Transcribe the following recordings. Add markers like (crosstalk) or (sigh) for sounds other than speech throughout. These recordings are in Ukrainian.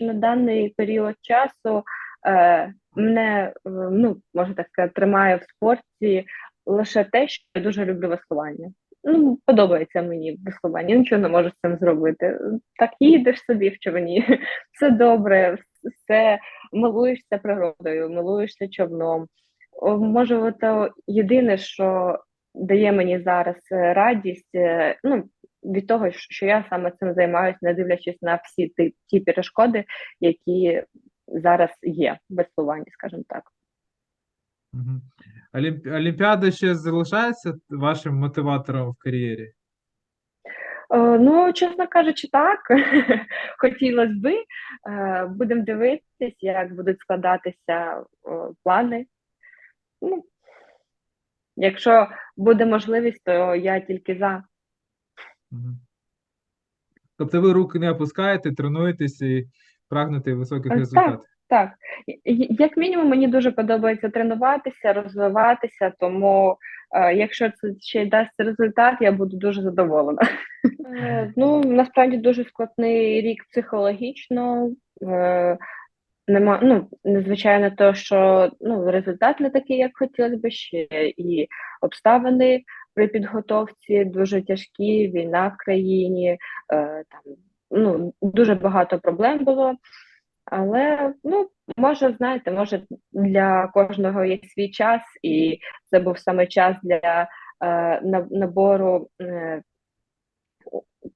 на даний період часу е, мене, е, ну, можна так сказати, тримає в спорті лише те, що я дуже люблю веслування. Ну, подобається мені веслування, нічого не можу з цим зробити. Так їдеш собі в човні, (laughs) все добре, все милуєшся природою, милуєшся човном. Може, то єдине, що дає мені зараз радість, е, ну, від того, що я саме цим займаюся, не дивлячись на всі ті, ті перешкоди, які зараз є в веслуванні, скажімо так. Олімпіада ще залишається вашим мотиватором в кар'єрі? Е, Ну, чесно кажучи, так. (laughs) Хотілося би. Е, Будемо дивитися, як будуть складатися е, плани. Ну, якщо буде можливість, то я тільки за. Тобто ви руки не опускаєте, тренуєтесь і прагнете високих Е, результатів? Так, як мінімум, мені дуже подобається тренуватися, розвиватися, тому е, якщо це ще й дасть результат, я буду дуже задоволена. Е, Ну, насправді дуже складний рік психологічно. Е, Нема, ну, незвичайно то, що ну, результат не такий, як хотілося б ще, і обставини при підготовці дуже тяжкі, війна в країні, е, там, ну, дуже багато проблем було. Але, ну, може, знаєте, може для кожного є свій час, і це був саме час для е, набору е,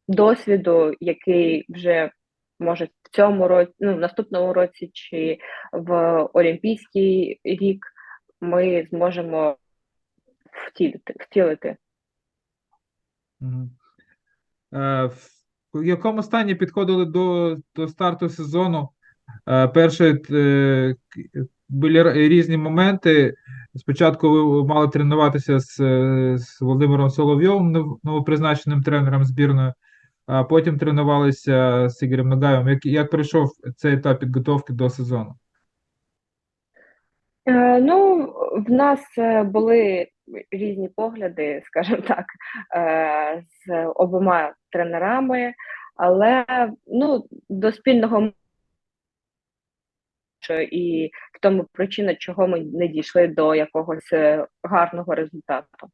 досвіду, який вже може в цьому році, ну, в наступному році чи в Олімпійський рік ми зможемо втілити. втілити. Е, В якому стані підходили до, до старту сезону? Е, Перше, е, були різні моменти. Спочатку ви мали тренуватися з, з Володимиром Соловйовим, новопризначеним тренером збірної, а потім тренувалися з Ігорем Нагаєвим. Як, як пройшов цей етап підготовки до сезону? Ну, в нас були різні погляди, скажімо так, е, з обома тренерами, але ну, до спільного і в тому причина, чого ми не дійшли до якогось е, гарного результату.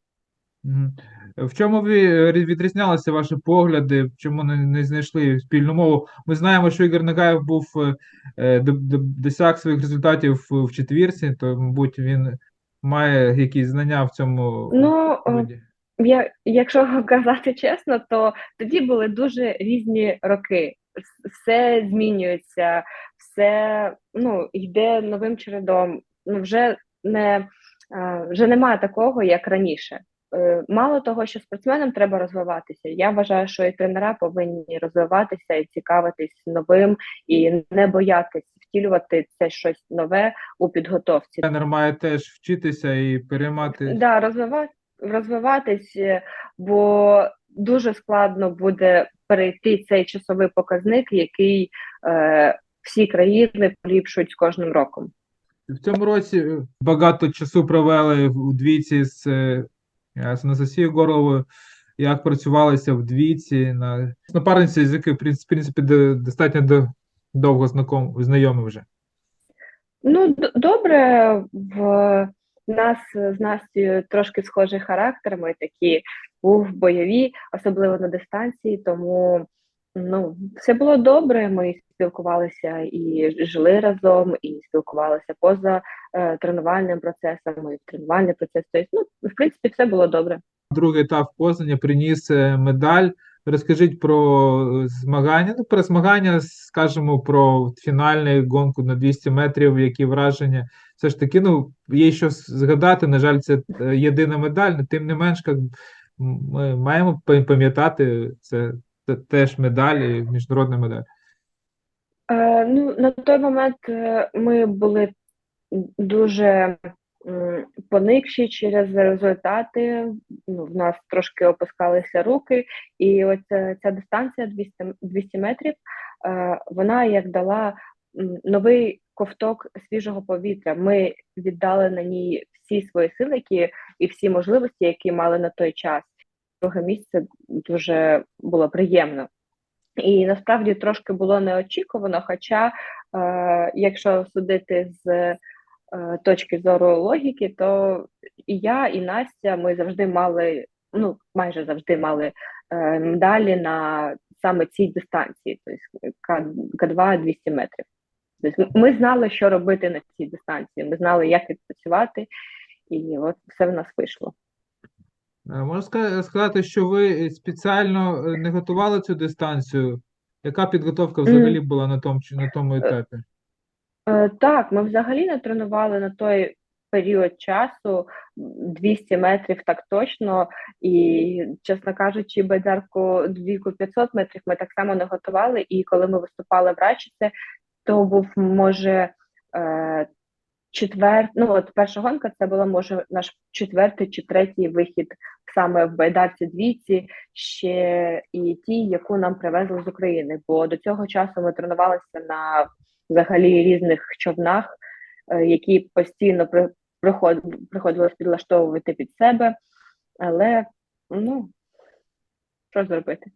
В чому ви е, відрізнялися ваші погляди? Чому не, знайшли спільну мову? Ми знаємо, що Ігор Нагаєв був до- до- досяг своїх результатів в четвірці, то, мабуть, він має якісь знання в цьому Ну, роді? Я, якщо (laughs) казати чесно, то тоді були дуже різні роки. Все змінюється, все ну, йде новим чередом. Ну, вже не е, вже немає такого, як раніше. Е, Мало того, що спортсменам треба розвиватися. Я вважаю, що і тренера повинні розвиватися і цікавитись новим, і не боятись втілювати це щось нове у підготовці. Тренер має теж вчитися і переймати. Да, розвивати, розвиватись, е, бо дуже складно буде перейти цей часовий показник, який е, всі країни поліпшують з кожним роком. В цьому році е, багато часу провели у двійці з, з Анастасією Горловою. Як працювалися в двійці на напарниці, з якою в принципі, достатньо довго знаком, знайомі вже. Ну, добре, в нас з Настю трошки схожий характер, ми такі був бойові, особливо на дистанції, тому ну, все було добре. Ми спілкувалися і жили разом, і спілкувалися поза тренувальним процесом, і в тренувальний процес. Тобто, ну, в принципі, все було добре. Другий етап Познані приніс е, медаль. Розкажіть про е, змагання. Ну, про змагання, скажімо, про фінальну гонку на 200 метрів, які враження. Все ж таки, ну, є що згадати. На жаль, це е, єдина медаль, але тим не менш, як ми маємо пам'ятати, це, це теж медаль, міжнародна медаль. Е, ну, на той момент е, ми були дуже поникші через результати. Ну, в нас трошки опускалися руки, і ось ця, ця дистанція 200, 200 метрів, е, вона як дала новий ковток свіжого повітря. Ми віддали на ній всі свої сили, які і всі можливості, які мали на той час. Друге місце дуже було приємно. І насправді трошки було неочікувано. Хоча, е, якщо судити з е, точки зору логіки, то і я, і Настя ми завжди мали, ну майже завжди мали е, медалі на саме цій дистанції, тобто К2 200 метрів. Тобто ми знали, що робити на цій дистанції. Ми знали, як відпрацювати, і от все в нас вийшло. Е, можна сказати, що ви спеціально е, не готували цю дистанцію? Яка підготовка взагалі була на тому на тому Е. Так, ми взагалі не тренували на той період часу 200 метрів так точно, і, чесно кажучи, бедерку двійку 500 метрів ми так само не готували. І коли ми виступали в Рачице, то був може четвер... ну от перша гонка це була може наш четвертий чи третій вихід саме в байдарці двійці, ще і ті, яку нам привезли з України. Бо до цього часу ми тренувалися на взагалі різних човнах, е, які постійно при... приходилось підлаштовувати під себе, але ну що зробити?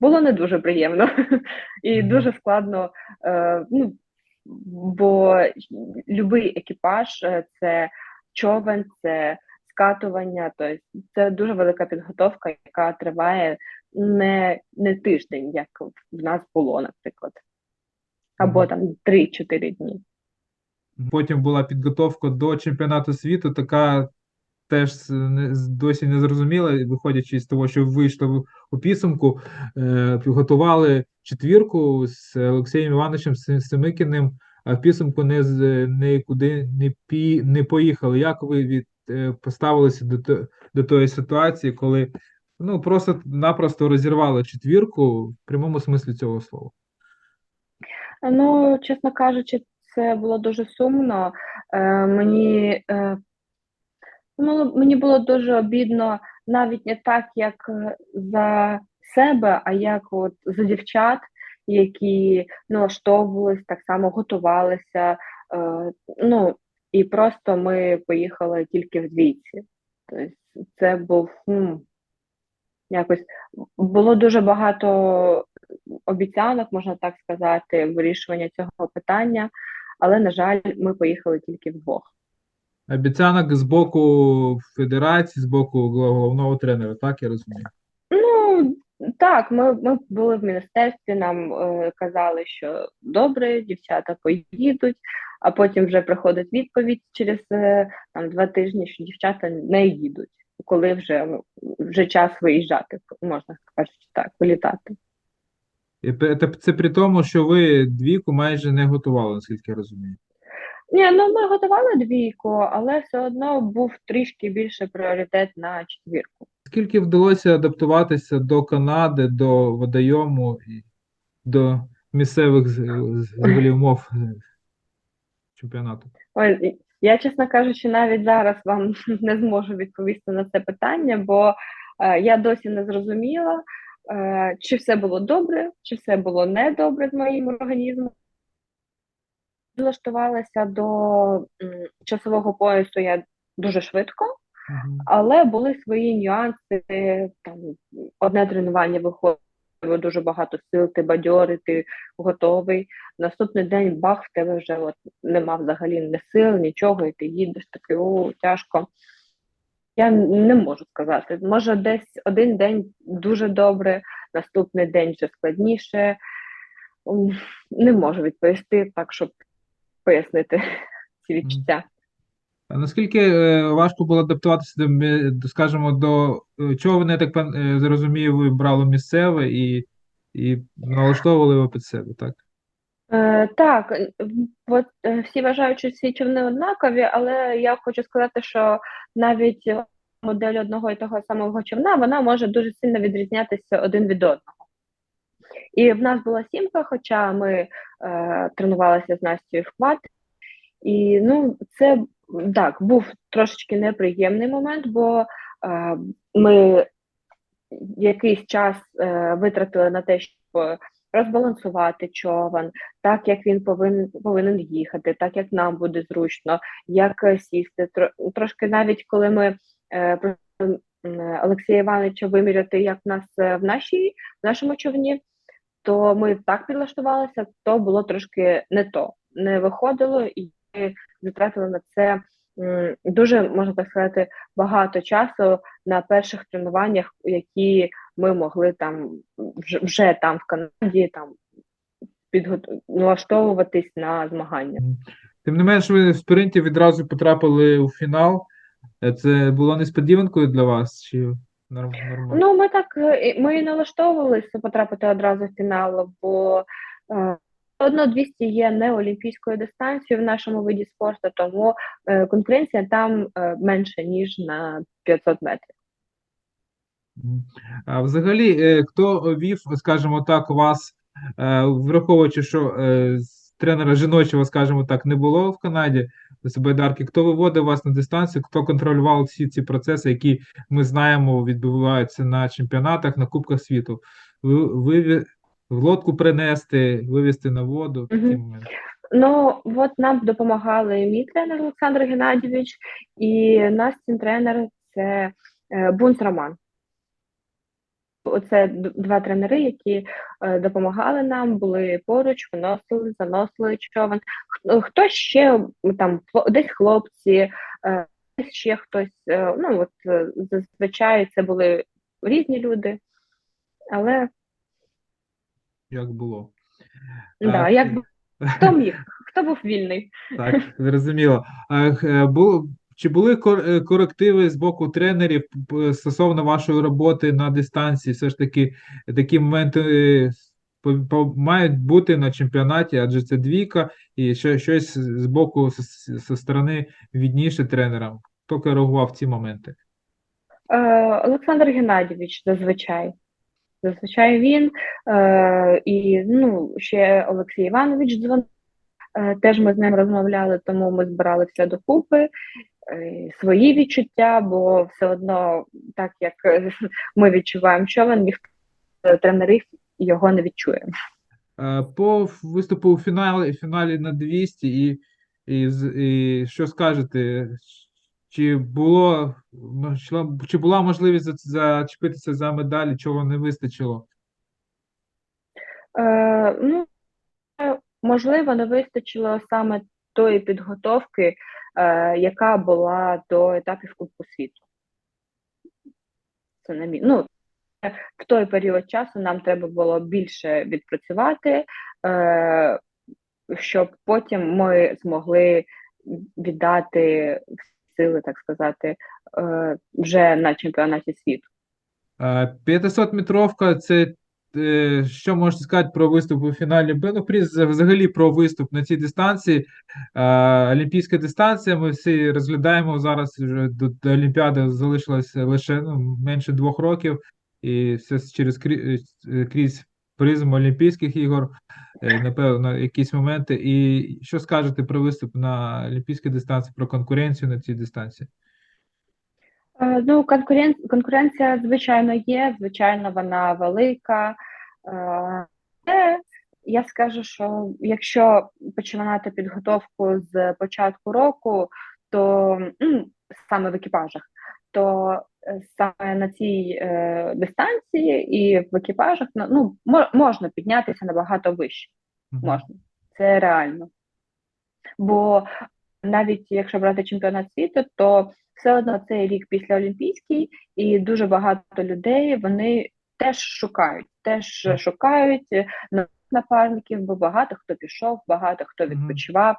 Було не дуже приємно (laughs) і дуже складно. Е, ну, бо будь-який екіпаж е, це човен, це скатування, тобто це дуже велика підготовка, яка триває не не тиждень, як в нас було, наприклад, або там 3-4 дні. Потім була підготовка до чемпіонату світу, така теж досі не зрозуміла, виходячи з того, що вийшло у підсумку, е, підготували четвірку з Олексієм Івановичем Семикіним, а в підсумку не нікуди не пі, не поїхали. Як ви від е, поставилися до до тої ситуації, коли ну просто-напросто розірвали четвірку в прямому смислі цього слова? Ну, чесно кажучи, це було дуже сумно. Е, Мені е, ну, мені було дуже обідно навіть не так, як за себе, а як от за дівчат, які налаштовувалися, так само готувалися. Е, ну, І просто ми поїхали тільки вдвійці. Тобто це був ну, якось було дуже багато обіцянок, можна так сказати, вирішування цього питання, але, на жаль, ми поїхали тільки вдвох. Обіцянок з боку федерації, з боку головного тренера, так я розумію? Ну, так, ми ми були в міністерстві, нам е, казали, що добре, дівчата поїдуть, а потім вже приходить відповідь через е, там два тижні, що дівчата не їдуть, коли вже ну, вже час виїжджати, можна кажучи так, вилітати. Це при тому, що ви двійку майже не готували, наскільки я розумію. Ні, ну ми готували двійку, але все одно був трішки більше пріоритет на четвірку. Скільки вдалося адаптуватися до Канади, до водойому до місцевих умов е, чемпіонату? Ой, я, чесно кажучи, навіть зараз вам (laughs) не зможу відповісти на це питання, бо е, я досі не зрозуміла, чи все було добре, чи все було недобре з моїм організмом. Влаштувалася до часового поясу я дуже швидко. Але були свої нюанси. Там одне тренування виходило дуже багато сил, ти бадьорий, ти готовий. Наступний день бах, в тебе вже от нема взагалі ні сил, нічого, і ти їдеш такий, о, тяжко. Я не можу сказати. Може, десь один день дуже добре, наступний день вже складніше. Не можу відповісти так, щоб пояснити (laughs) ці відчуття. А наскільки е, важко було адаптуватися до, скажімо, до е, чого вони, так е, зрозумів, брали місцеве і і налаштовували його під себе, так? Е, Так, от всі вважають, що всі човни однакові, але я хочу сказати, що навіть модель одного і того самого човна вона може дуже сильно відрізнятися один від одного. І в нас була сімка, хоча ми е, тренувалися з Настю в квад. І ну, це так, був трошечки неприємний момент, бо е, ми якийсь час е, витратили на те, щоб розбалансувати човен, так як він повинен повинен їхати, так як нам буде зручно, як сісти. Трошки навіть коли ми е, Олексія Івановича виміряти, як в нас е, в нашій в нашому човні, то ми так підлаштувалися, то було трошки не то, не виходило, і затратили на це дуже, можна так сказати, багато часу на перших тренуваннях, які ми могли там вже, вже там в Канаді там налаштовуватись на змагання. Тим не менш, ви в спринті відразу потрапили у фінал. Е, Це було несподіванкою для вас? Чи нормально? Ну, ми так е, ми і налаштовувалися потрапити одразу в фінал, бо е, одно 200 є не олімпійською дистанцією в нашому виді спорту, тому е, конкуренція там е, менше ніж на 500 метрів. А взагалі, е, хто вів, скажімо так, вас, е, враховуючи, що е, тренера жіночого, скажімо так, не було в Канаді з байдарки, хто виводив вас на дистанцію, хто контролював всі ці процеси, які ми знаємо, відбуваються на чемпіонатах, на Кубках світу? Ви, ви в лодку принести, вивести на воду Мгм. Ну, от нам допомагали мій тренер Олександр Геннадійович і Настін тренер це Бунц Роман. Оце два тренери, які е, допомагали нам, були поруч, виносили, заносили човен. Х- Хтось ще там десь хлопці, е, десь ще хтось. е, Ну от е, зазвичай це були різні люди, але Як було? да, А, як хто (laughs) міг, хто був вільний. Так, зрозуміло. А е, було, чи були е, корективи з боку тренерів стосовно вашої роботи на дистанції? Все ж таки, такі моменти е, мають бути на чемпіонаті, адже це двійка, і що, щось з боку зі сторони відніше тренерам. Хто коригував ці моменти? Е, Олександр Геннадійович зазвичай. Зазвичай він е, і ну, ще Олексій Іванович дзвонив. Теж ми з ним розмовляли, тому ми збирали все докупи, свої відчуття, бо все одно, так як е, ми відчуваємо човен, ніхто з тренерів його не відчує. Е, По виступу у фіналі, фіналі на 200 і, і, і що скажете? Чи було чи була можливість зачепитися за медалі, чого не вистачило? Е, ну, е, можливо, не вистачило саме тої підготовки, е, яка була до етапів Кубку світу. Це на мій. Ну, в той період часу нам треба було більше відпрацювати, е, щоб потім ми змогли віддати сили, так сказати, е, вже на чемпіонаті світу. 500-метровка це що можете сказати про виступ у фіналі Бенопріз, взагалі про виступ на цій дистанції. Е, Олімпійська дистанція, ми всі розглядаємо зараз вже до, Олімпіади залишилось лише ну, менше двох років, і все через е, крізь призму Олімпійських ігор, е, напевно, якісь моменти. І що скажете про виступ на Олімпійській дистанції, про конкуренцію на цій дистанції? Е, Ну, конкурен... конкуренція, звичайно, є, звичайно, вона велика. Е, Але я скажу, що якщо починати підготовку з початку року, то саме в екіпажах, то е, саме на цій е, дистанції і в екіпажах ну, ну, можна піднятися набагато вище. Можна, це реально. Бо навіть якщо брати чемпіонат світу, то все одно цей рік після Олімпійський, і дуже багато людей вони теж шукають, теж шукають е, напарників, бо багато хто пішов, багато хто відпочивав.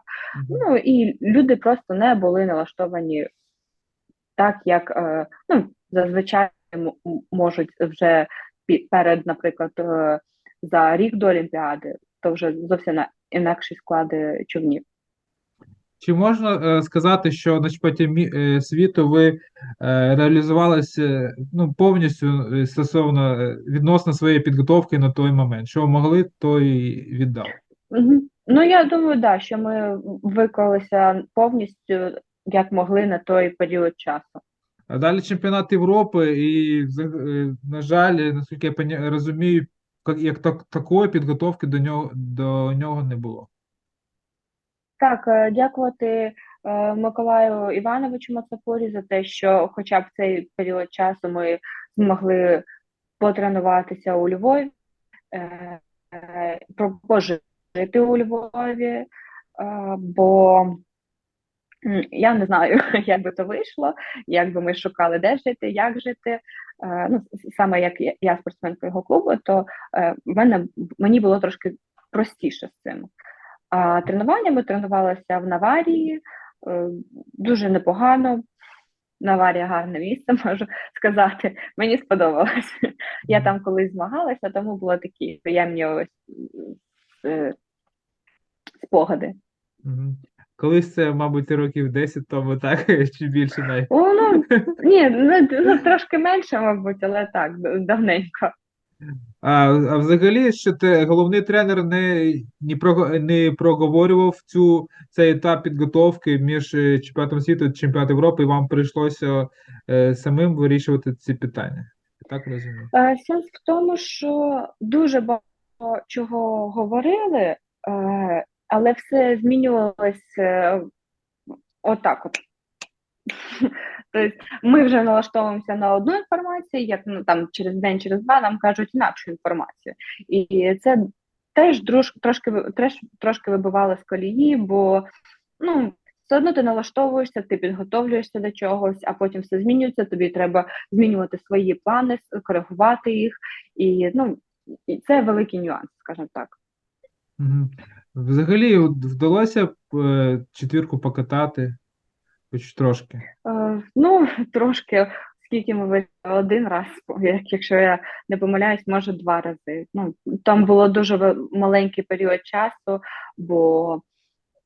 Ну і люди просто не були налаштовані так, як е, ну, зазвичай можуть вже перед, наприклад, е, за рік до Олімпіади, то вже зовсім на інакші склади човнів. Чи можна е, сказати, що на чемпіонаті мі- е, світу ви е, реалізувалися ну, повністю стосовно відносно своєї підготовки на той момент? Що могли, то і віддав. Ну, я думаю, да, що ми виклалися повністю як могли на той період часу. А далі чемпіонат Європи, і, на жаль, наскільки я розумію, як, як так, такої підготовки до нього, до нього не було. Так, е, дякувати е, Миколаю Івановичу Мацапурі за те, що хоча б цей період часу ми змогли потренуватися у Львові, е, пожити у Львові, бо я не знаю, (laughs) як би то вийшло, як би ми шукали, де жити, як жити. Ну, саме як я- спортсменка його клубу, то в мене мені було трошки простіше з цим. А тренування ми тренувалися в Наварії, е, дуже непогано. Наварія гарне місце, (laughs) можу сказати. Мені сподобалось. Я там колись змагалася, тому були такі приємні ось е, спогади. Колись це, мабуть, років 10 тому, так? (laughs) Чи більше навіть? О, ну, ні, ну, ну, (laughs) трошки менше, мабуть, але так, давненько. А, а взагалі, що ти головний тренер не, не, прого- не проговорював цю, цей етап підготовки між е, чемпіонатом світу і чемпіонатом Європи, і вам прийшлося е, самим вирішувати ці питання. Так розумію? Е, Сенс в тому, що дуже багато чого говорили, е, але все змінювалось е, отак от. Тобто ми вже налаштовуємося на одну інформацію, як ну, там через день, через два нам кажуть інакшу інформацію. І це теж трошки, теж, трошки вибивало з колії, бо ну, все одно ти налаштовуєшся, ти підготовлюєшся до чогось, а потім все змінюється, тобі треба змінювати свої плани, коригувати їх. І, ну, це великий нюанс, скажімо так. Взагалі, вдалося б, е, четвірку покатати, хоч трошки. Е, ну, трошки, скільки ми вийшли один раз, якщо я не помиляюсь, може два рази. Ну, там було дуже маленький період часу, бо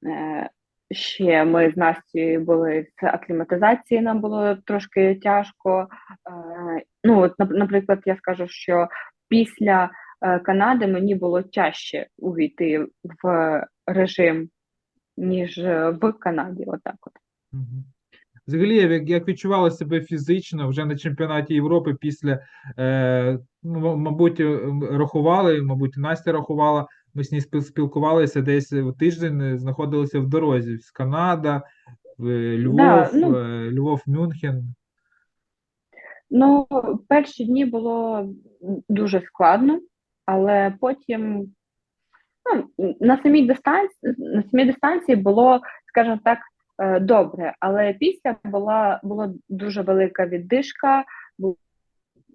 е, ще ми з Настю були з акліматизації, нам було трошки тяжко. Е, ну, от, наприклад, я скажу, що після е, Канади мені було тяжче увійти в режим, ніж е, в Канаді. Отак от. Взагалі, як, відчувала себе фізично вже на чемпіонаті Європи після, е, ну, мабуть, е, рахували, мабуть, Настя рахувала, ми з нею спілкувалися десь в тиждень, е, знаходилися в дорозі. З Канада, в Львов, Да, ну, е, Львов, Мюнхен. Ну, перші дні було дуже складно, але потім ну, на самій дистанції, на самій дистанції було, скажімо так, е, добре, але після була була дуже велика віддишка, бу-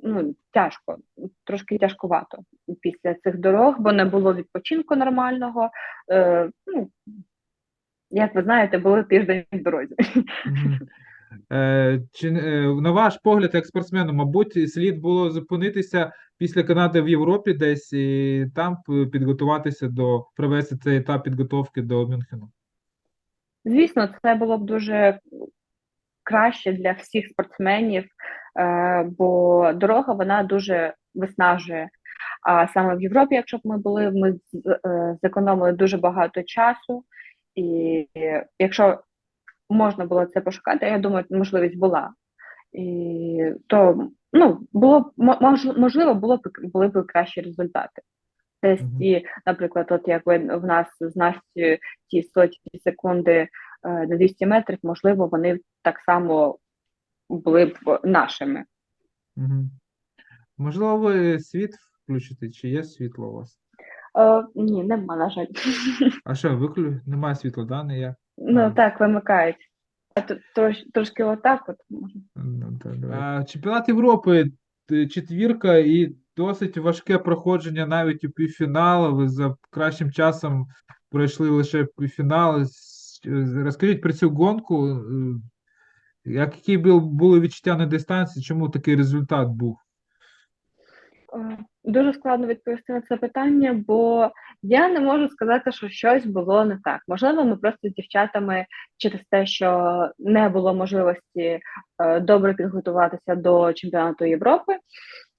ну, тяжко, трошки тяжкувато після цих дорог, бо не було відпочинку нормального. Е, ну, як ви знаєте, були тиждень в дорозі. (laughs) Е, Чи, е, на ваш погляд, як спортсмену, мабуть, слід було зупинитися після Канади в Європі десь і там підготуватися до провести цей етап підготовки до Мюнхену? Звісно, це було б дуже краще для всіх спортсменів, е, бо дорога вона дуже виснажує. А саме в Європі, якщо б ми були, ми е, зекономили дуже багато часу, і якщо можна було це пошукати, я думаю, можливість була. І то ну, було б можливо, було б були б кращі результати. Десь ті, наприклад, от як ви в нас з Настю ті сотні секунди е, на 200 метрів, можливо, вони так само були б нашими. Мгм. Можливо, ви світ включите, чи є світло у вас? Е, ні, нема, на жаль. (laughs) А що, виклю... Немає світла, да? Не я? Ну А. так, вимикають. А то- трош, трошки отак, от може. Ну, Чемпіонат Європи, четвірка і досить важке проходження навіть у півфінал. Ви за кращим часом пройшли лише півфінал. Розкажіть про цю гонку. е, які були відчуття на дистанції, чому такий результат був? Е, Дуже складно відповісти на це питання, бо я не можу сказати, що щось було не так. Можливо, ми просто з дівчатами через те, що не було можливості е, добре підготуватися до чемпіонату Європи,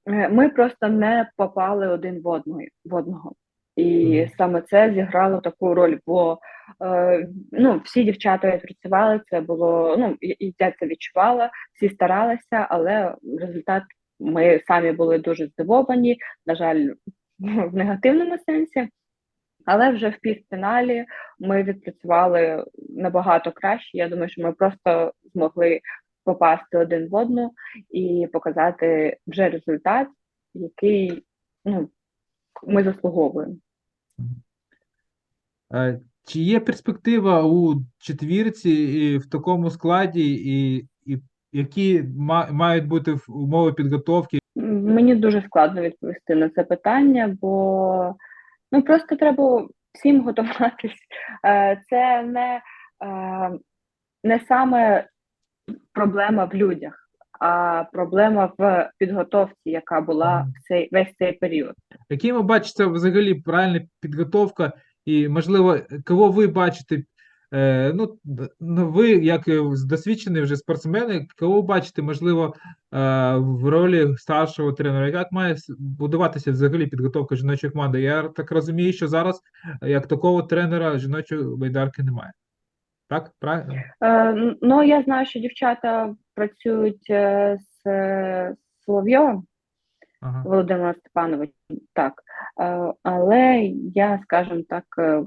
ми просто не попали один в одного. В одного. І саме це зіграло таку роль, бо е, ну, всі дівчата працювали, це було, ну, я це відчувала, всі старалися, але результат ми самі були дуже здивовані, на жаль, в негативному сенсі. Але вже в півфіналі ми відпрацювали набагато краще. Я думаю, що ми просто змогли попасти один в одну і показати вже результат, який ну, ми заслуговуємо. Чи є перспектива у четвірці і в такому складі, і, і які мають бути в- умови підготовки? Мені дуже складно відповісти на це питання, бо ну просто треба всім готуватись. Е, Це не, е, не саме проблема в людях, а проблема в підготовці, яка була в цей весь цей період. Яким ви бачите взагалі правильна підготовка, і, можливо, кого ви бачите? Е, ну, ну, ви, як досвідчений вже спортсмен, кого бачите, можливо, е, в ролі старшого тренера? Як має будуватися взагалі підготовка жіночої команди? Я так розумію, що зараз е, як такого тренера жіночої байдарки немає. Так? Правильно? Е, Ну, я знаю, що дівчата працюють е, з е, Соловйовим Ага. Володимиром Степановичем, так. Е, Але я, скажімо так, е,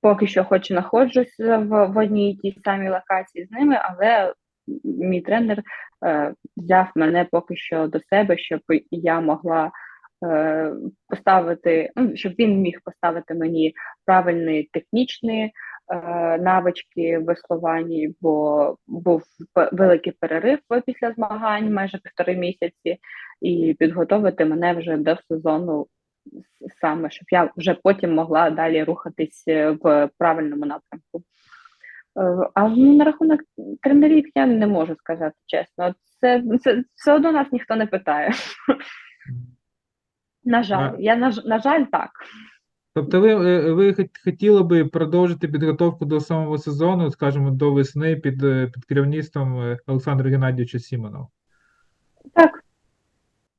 поки що хоч знаходжусь в, в одній і тій самій локації з ними, але мій тренер е, взяв мене поки що до себе, щоб я могла е, поставити, ну, щоб він міг поставити мені правильні технічні е, навички в веслуванні, бо був великий перерив після змагань, майже півтори місяці, і підготовити мене вже до сезону саме, щоб я вже потім могла далі рухатись е, в правильному напрямку. Е, А на рахунок тренерів я не можу сказати чесно. Це, це все одно нас ніхто не питає. На жаль, я на, на жаль, так. Тобто ви, е, ви хотіли би продовжити підготовку до самого сезону, скажімо, до весни під, е, під керівництвом е, Олександра Геннадійовича Сімонова? Так.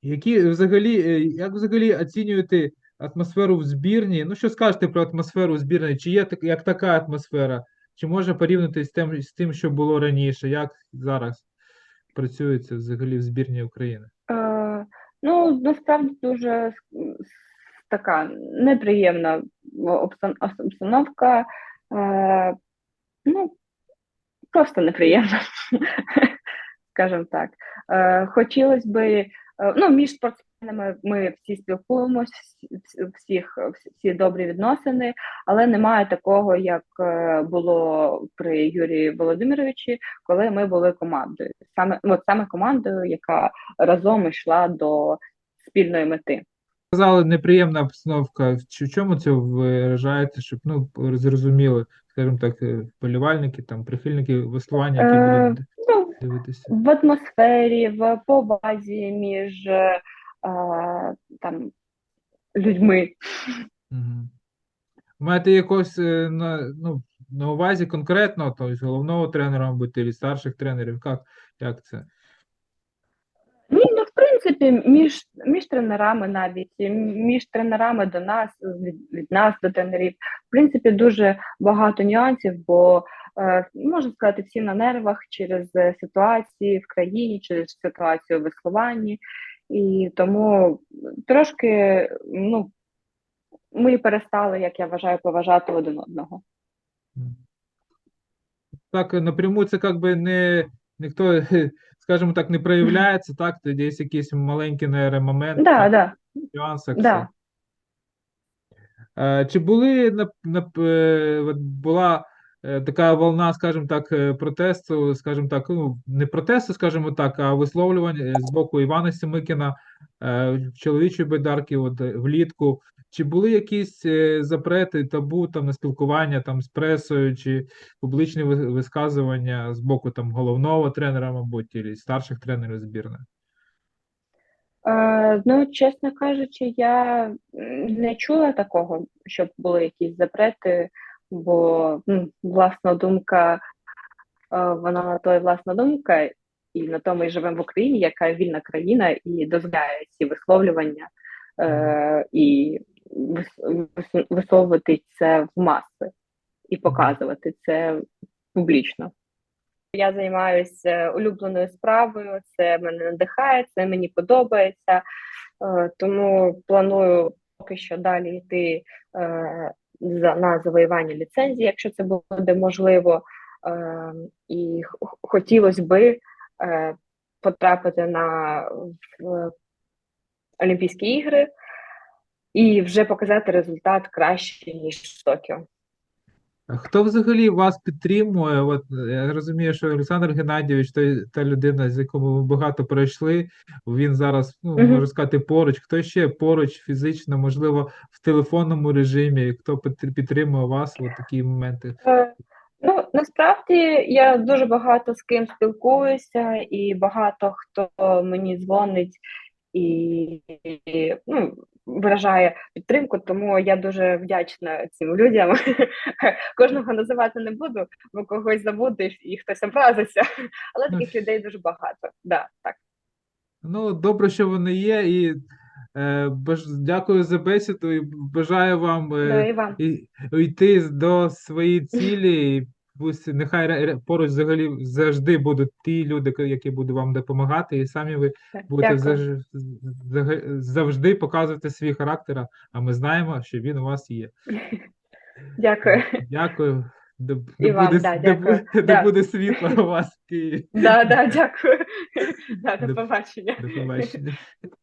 Які взагалі, як взагалі оцінюєте атмосферу в збірні? Ну, що скажете про атмосферу в збірні? Чи є так, як така атмосфера? Чи може порівняти з тим, з тим, що було раніше? Як зараз працюється взагалі в збірні України? Е, ну, насправді дуже така неприємна обстан- обстановка. Е, ну, просто неприємна, (laughs) скажімо так. Е, хотілося би, е, ну, між спортсменами ми всі спілкуємось, всі- всіх, всі, добрі відносини, але немає такого, як було при Юрії Володимировичі, коли ми були командою. Саме, от саме командою, яка разом йшла до спільної мети. Сказали, неприємна обстановка. Чи в чому це виражається, щоб ну, зрозуміли, скажімо так, е, вболівальники, там, прихильники веслування, які Е, будуть ну, дивитися? в атмосфері, в повазі між е, там, людьми. Угу. Маєте якось е, на, ну, на увазі конкретно, тобто головного тренера, мабуть, і старших тренерів? Як, як це? Принципі, між, між тренерами навіть, між тренерами до нас, від, нас до тренерів, в принципі, дуже багато нюансів, бо е, можна сказати, всі на нервах через е, ситуації в країні, через ситуацію в веслуванні. І тому трошки, ну, ми перестали, як я вважаю, поважати один одного. Так, напряму це як би не ніхто, скажімо так, не проявляється, (laughs) так, Тоді десь якийсь маленький, наверное, момент, Да, так, да, нюансах. да. Е, Чи були на, на, е, от була така волна, скажімо так, е, протесту, скажімо так, ну, не протесту, скажімо так, а висловлювань е, з боку Івана Семикіна е, чоловічої байдарки от, е, влітку. Чи були якісь е, запрети, табу там на спілкування там з пресою, чи публічні висказування з боку там головного тренера, мабуть, і старших тренерів збірної? Е, ну, чесно кажучи, я не чула такого, щоб були якісь запрети, бо ну, власна думка, е, вона на то і власна думка, і на тому і живемо в Україні, яка вільна країна і дозволяє ці висловлювання е, і вис- вис- висовувати це в маси і показувати це публічно. Я займаюся улюбленою справою, це мене надихає, це мені подобається. Е, Тому планую поки що далі йти на завоювання ліцензії, якщо це буде можливо. Е, і хотілося би е, потрапити на Олімпійські ігри і вже показати результат краще, ніж в Токіо. Хто взагалі вас підтримує? От я розумію, що Олександр Геннадійович, той, та людина, з якою ви багато пройшли, він зараз, ну, можу сказати, поруч. Хто ще поруч фізично, можливо, в телефонному режимі, хто підтримує вас у такі моменти? Е, Ну, насправді я дуже багато з ким спілкуюся, і багато хто мені дзвонить і, і, ну, виражає підтримку, тому я дуже вдячна цим людям. (laughs) Кожного називати не буду, бо когось забуду і хтось образиться. (laughs) Але Ну, таких людей дуже багато. Да, так. Ну, добре, що вони є, і е, баж... дякую за бесіду і бажаю вам е, Да, і вам. і, йти до своєї цілі. Пусть нехай поруч взагалі завжди будуть ті люди, які будуть вам допомагати, і самі ви будете Дякую. завжди показувати свій характер, а- ми знаємо, що він у вас є. (laughs) Дякую. Дякую. Де, І вам, буде, да, дякую. де Да. буде світло у вас в Києві. Да, да, дякую. (laughs) Да, до побачення. До побачення. (laughs)